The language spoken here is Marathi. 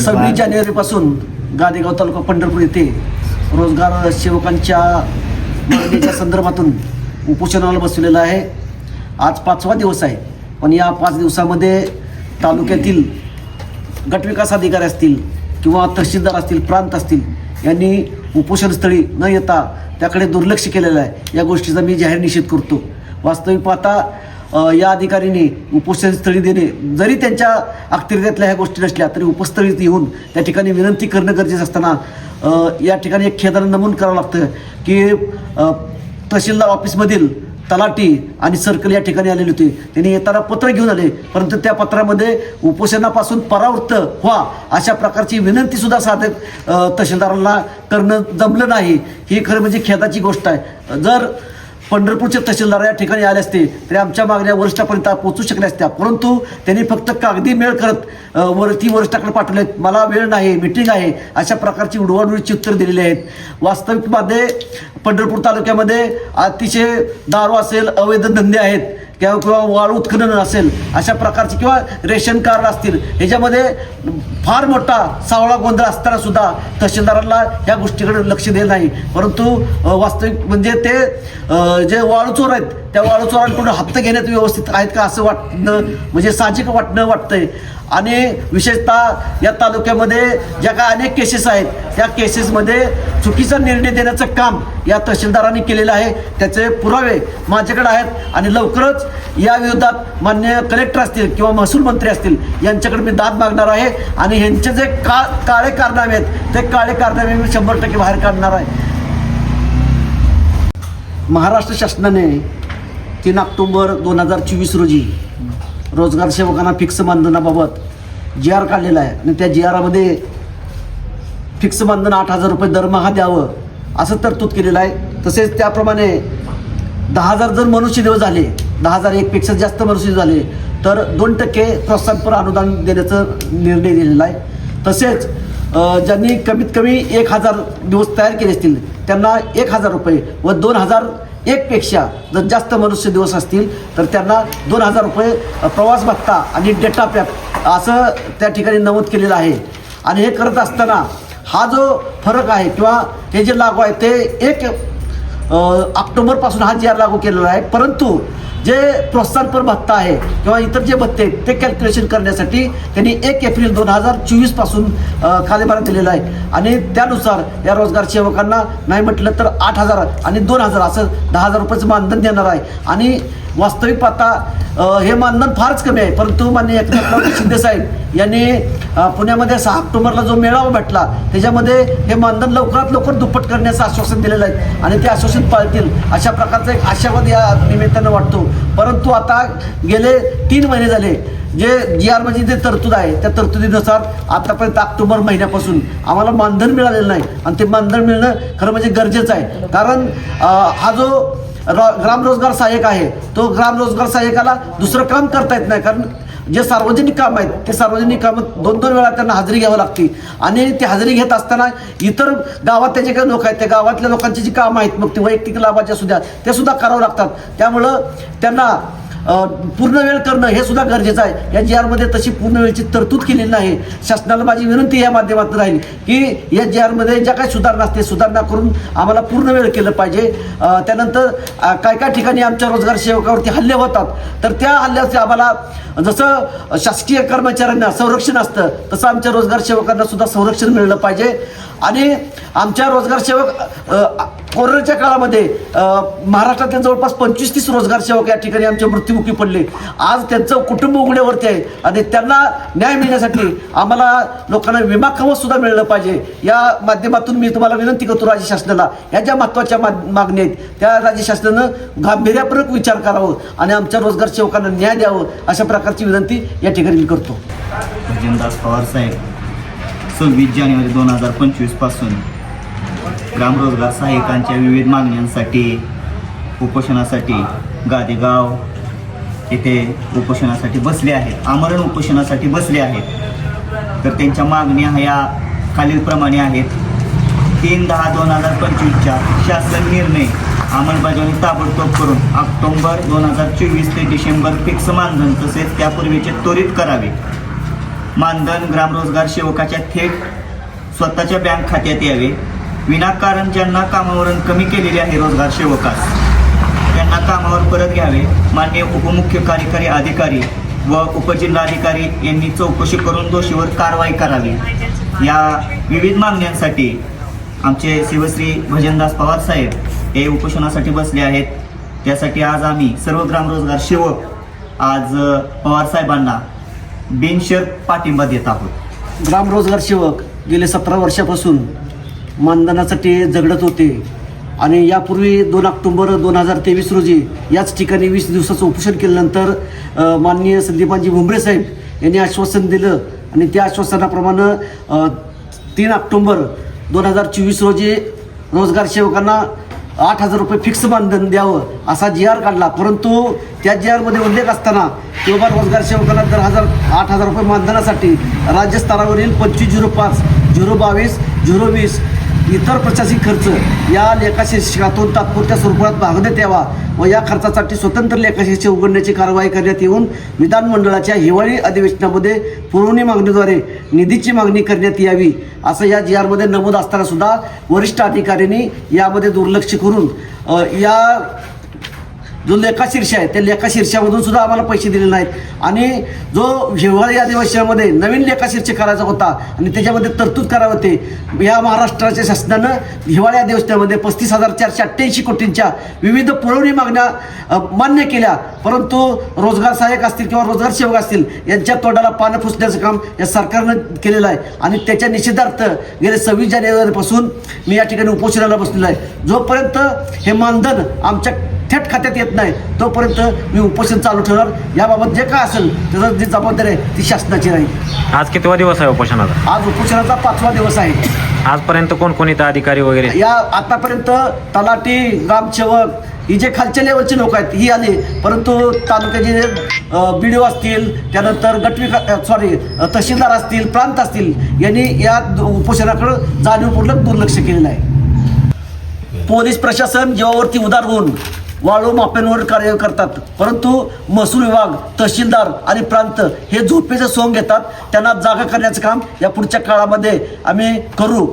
सव्वीस जानेवारीपासून गादेगाव तालुका पंढरपूर येथे रोजगार सेवकांच्या मागणीच्या संदर्भातून उपोषणाला बसवलेलं आहे. आज पाचवा दिवस आहे पण या पाच दिवसामध्ये तालुक्यातील गटविकास अधिकारी असतील किंवा तहसीलदार असतील प्रांत असतील यांनी उपोषणस्थळी न येता त्याकडे दुर्लक्ष केलेलं आहे. या गोष्टीचा मी जाहीर निषेध करतो. वास्तविक पाहता या अधिकाऱ्यांनी उपोषणस्थळी देणे जरी त्यांच्या अखत्यारीतल्या ह्या गोष्टी नसल्या तरी उपस्थळीत येऊन त्या ठिकाणी विनंती करणं गरजेचं असताना या ठिकाणी एक खेदानं नमूद करावं लागतं की तहसीलदार ऑफिसमधील तलाटी आणि सर्कल या ठिकाणी आलेली होती. त्यांनी येताना पत्र घेऊन आले परंतु त्या पत्रामध्ये उपोषणापासून परावृत्त व्हा अशा प्रकारची विनंती सुद्धा साधक तहसीलदारांना करणं जमलं नाही. ही खरं म्हणजे खेदाची गोष्ट आहे. जर पंढरपूरचे तहसीलदार या ठिकाणी आले असते तरी आमच्या मागण्या वरिष्ठापर्यंत पोहोचू शकल्या असत्या. परंतु त्यांनी फक्त कागदी मेळ करत वरती वरिष्ठाकडे पाठवले मला वेळ नाही मिटिंग आहे. अशा प्रकारची उडवाडवीची उत्तर दिलेली आहेत. वास्तविकमध्ये पंढरपूर तालुक्यामध्ये अतिशय दारू असेल अवैध धंदे आहेत. किंवा किंवा वाळू उत्खनन असेल अशा प्रकारचे किंवा रेशन कार्ड असतील ह्याच्यामध्ये फार मोठा सावळा गोंधळ असताना सुद्धा तहसीलदारांना या गोष्टीकडे लक्ष देत नाही. परंतु वास्तविक म्हणजे ते जे वाळूचोर आहेत त्या वाळूचोरांकडून हप्ते घेण्यात व्यवस्थित आहेत का असं वाटणं म्हणजे साहजिक वाटणं वाटतंय. आणि विशेषतः या तालुक्यामध्ये ज्या काय अनेक केसेस आहेत त्या केसेसमध्ये चुकीचा निर्णय देण्याचं काम या तहसीलदारांनी केलेलं आहे. त्याचे पुरावे माझ्याकडे आहेत आणि लवकरच या विरोधात मान्य कलेक्टर असतील किंवा महसूल मंत्री असतील यांच्याकडे मी दाद मागणार आहे आणि ह्यांचे जे का काळे कारनामे आहेत ते काळे कारनामे मी शंभर टक्के बाहेर काढणार आहे. महाराष्ट्र शासनाने तीन ऑक्टोबर दोन हजार चोवीस रोजी रोजगार सेवकांना फिक्स मानधनाबाबत जी आर काढलेला आहे. आणि त्या जी आरामध्ये फिक्स मानधन आठ हजार रुपये दरमहा द्यावं असं तरतूद केलेलं आहे. तसेच त्याप्रमाणे दहा हजार जर मनुष्य दिवस झाले दहा हजार एकपेक्षा जास्त मनुष्य झाले तर दोन टक्के प्रोत्साहनपर अनुदान देण्याचा निर्णय दिलेला आहे. तसेच ज्यांनी कमीत कमी एक हजार दिवस तयार केले असतील त्यांना एक हजार रुपये व दोन हजार एकपेक्षा जर जास्त मनुष्य दिवस असतील तर त्यांना दोन हजार रुपये प्रवास भत्ता आणि डेटा पॅक असं त्या ठिकाणी नमूद केलेलं आहे. आणि हे करत असताना हा जो फरक आहे किंवा हे जे लागू आहे ते एक ऑक्टोबरपासून हा जी आर लागू केलेला आहे परंतु जे प्रोत्साहनपर भत्ता आहे किंवा इतर जे भत्ते आहेत ते कॅल्क्युलेशन करण्यासाठी त्यांनी एक एप्रिल दोन हजार चोवीसपासून खालीभार दिलेला आहे. आणि त्यानुसार या रोजगार सेवकांना नाही म्हटलं तर आठ हजार आणि दोन हजार असं दहा हजार रुपयाचं मानधन देणार आहे. आणि वास्तविक पाहता हे मानधन फारच कमी आहे. परंतु मान्य एकनाथ शिंदे साहेब यांनी पुण्यामध्ये सहा ऑक्टोबरला जो मेळावा भेटला त्याच्यामध्ये हे मानधन लवकरात लवकर दुप्पट करण्याचं आश्वासन दिलेलं आहे. आणि ते आश्वासन पाळतील अशा प्रकारचा एक आशावाद या निमित्तानं वाटतो. परंतु आता गेले तीन महिने झाले. जे जी आर म्हणजे जे तरतूद आहे त्या तरतुदीनुसार आतापर्यंत ऑक्टोबर महिन्यापासून आम्हाला मानधन मिळालेलं नाही. आणि ते मानधन मिळणं खरं म्हणजे गरजेचं आहे. कारण हा जो रो- ग्रामरोजगार सहाय्यक आहे तो ग्रामरोजगार सहाय्यकाला दुसरं काम करता येत नाही. कारण जे सार्वजनिक काम आहेत ते सार्वजनिक कामं दोन दोन वेळा त्यांना हजेरी घ्यावी लागते. आणि ती हजेरी घेत असताना इतर गावात त्याचे काही लोक आहेत त्या गावातल्या लोकांची जी कामं आहेत मग ते वैयक्तिक लाभाच्या सुद्धा ते सुद्धा करावं लागतात. त्यामुळं त्यांना पूर्ण वेळ करणं हे सुद्धा गरजेचं आहे. या जी आरमध्ये तशी पूर्ण वेळची तरतूद केलेली नाही. शासनाला माझी विनंती या माध्यमातून राहील की या जी आरमध्ये ज्या काही सुधारणा असते सुधारणा करून आम्हाला पूर्ण वेळ केलं पाहिजे. त्यानंतर काय काय ठिकाणी आमच्या रोजगार सेवकावरती हल्ले होतात तर त्या हल्ल्याचे आम्हाला जसं शासकीय कर्मचाऱ्यांना संरक्षण असतं तसं आमच्या रोजगार सेवकांना सुद्धा संरक्षण मिळलं पाहिजे. आणि आमच्या रोजगार सेवक कोरोनाच्या काळामध्ये महाराष्ट्रातल्या जवळपास पंचवीस तीस रोजगार सेवक या ठिकाणी आमच्या मृत्यूमुखी पडले. आज त्यांचं कुटुंब उघड्यावरती आहे आणि त्यांना न्याय मिळण्यासाठी आम्हाला लोकांना विमा कवच सुद्धा मिळलं पाहिजे. या माध्यमातून मी तुम्हाला विनंती करतो राज्य शासनाला या ज्या महत्त्वाच्या मा- आहेत त्या राज्य शासनानं गांभीर्यापूर्वक विचार करावं आणि आमच्या रोजगार सेवकांना न्याय द्यावं अशा प्रकारची विनंती या ठिकाणी मी करतो. भजनदास पवार साहेब सव्वीस जानेवारी दोन हजार पंचवीस ग्रामरोजगार सहाय्यकांच्या विविध मागण्यांसाठी उपोषणासाठी गादेगाव येथे उपोषणासाठी बसले आहेत. आमरण उपोषणासाठी बसले आहेत. तर त्यांच्या मागण्या ह्या खालीलप्रमाणे आहेत. तीन दहा दोन हजार पंचवीसच्या शासन निर्णय अंमलबजावणी ताबडतोब करून ऑक्टोबर दोन हजार चोवीस ते डिसेंबर फिक्स मानधन तसेच त्यापूर्वीचे त्वरित करावे. मानधन ग्रामरोजगार सेवकाच्या थेट स्वतःच्या बँक खात्यात यावे. विनाकारण ज्यांना कामावरून कमी केलेले आहे रोजगार सेवकास त्यांना कामावर परत घ्यावे. मान्य उपमुख्य कार्यकारी अधिकारी व उपजिल्हाधिकारी यांनी चौकशी करून दोषीवर कारवाई करावी. या विविध मागण्यांसाठी आमचे शिवश्री भजनदास पवार साहेब हे उपोषणासाठी बसले आहेत. त्यासाठी आज आम्ही सर्व ग्रामरोजगार सेवक आज पवार साहेबांना बिनशर्त पाठिंबा देत आहोत. ग्रामरोजगार सेवक गेले सतरा वर्षापासून मानधनासाठी झगडत होते. आणि यापूर्वी दोन ऑक्टोंबर दोन हजार तेवीस रोजी याच ठिकाणी वीस दिवसाचं उपोषण केल्यानंतर माननीय संदीपानजी भुमरे साहेब यांनी आश्वासन दिलं. आणि त्या आश्वासनाप्रमाणे तीन ऑक्टोंबर दोन हजार चोवीस रोजी रोजगार सेवकांना आठ हजार रुपये फिक्स मानधन द्यावं असा जी आर काढला. परंतु त्या जी आरमध्ये उल्लेख असताना की बाबा रोजगार सेवकांना दर हजार आठ हजार रुपये मानधनासाठी राज्यस्तरावरील पंचवीस झिरो पाच झिरो बावीस झिरो वीस इतर प्रशासकीय खर्च या लेखाशीर्षकातून तात्पुरत्या स्वरूपात भाग देत यावा व या खर्चासाठी स्वतंत्र लेखाशीर्ष उघडण्याची कारवाई करण्यात येऊन विधानमंडळाच्या हिवाळी अधिवेशनामध्ये पुरवणी मागणीद्वारे निधीची मागणी करण्यात यावी असं या जी आरमध्ये नमूद असताना सुद्धा वरिष्ठ अधिकाऱ्यांनी यामध्ये दुर्लक्ष करून या जो लेखाशीर्ष आहे त्या लेखाशीर्षामधून सुद्धा आम्हाला पैसे दिले नाहीत. आणि जो हिवाळी अधिवेशनामध्ये नवीन लेखाशीर्ष करायचा होता आणि त्याच्यामध्ये तरतूद करावे होते या महाराष्ट्राच्या शासनानं हिवाळी अधिवेशनामध्ये पस्तीस हजार चारशे अठ्ठ्याऐंशी कोटींच्या विविध पुरवणी मागण्या मान्य केल्या. परंतु रोजगार सहाय्यक असतील किंवा रोजगार सेवक असतील यांच्या तोंडाला पानं पुसण्याचं काम या सरकारनं केलेलं आहे. आणि त्याच्या निषेधार्थ गेले सव्वीस जानेवारीपासून मी या ठिकाणी उपोषणाला बसलेलो आहे. जोपर्यंत हे मानधन आमच्या थेट खात्यात येत नाही. तोपर्यंत मी उपोषण चालू ठेवणार. याबाबत जे काय असेल त्याचं जी जबाबदारी आहे ती शासनाची राहील. आज कितवा दिवस आहे उपोषणाचा? आज उपोषणाचा पाचवा दिवस आहे. आजपर्यंत कोण कोण इथं अधिकारी वगैरे? या आतापर्यंत तलाठी ग्रामसेवक ही जे खालच्या लेवलचे लोक आहेत ही आली. परंतु तालुक्याचे बी डी ओ असतील त्यानंतर गटवी सॉरी तहसीलदार असतील प्रांत असतील यांनी या उपोषणाकडे जाणीवपूर्वक दुर्लक्ष केलेलं आहे. पोलीस प्रशासन जीवावरती उदार होऊन वाळू माप्यांवर कार्य करतात. परंतु महसूल विभाग तहसीलदार आणि प्रांत हे झोपेचं सोंग घेतात. त्यांना जागा करण्याचं काम या पुढच्या काळामध्ये आम्ही करू.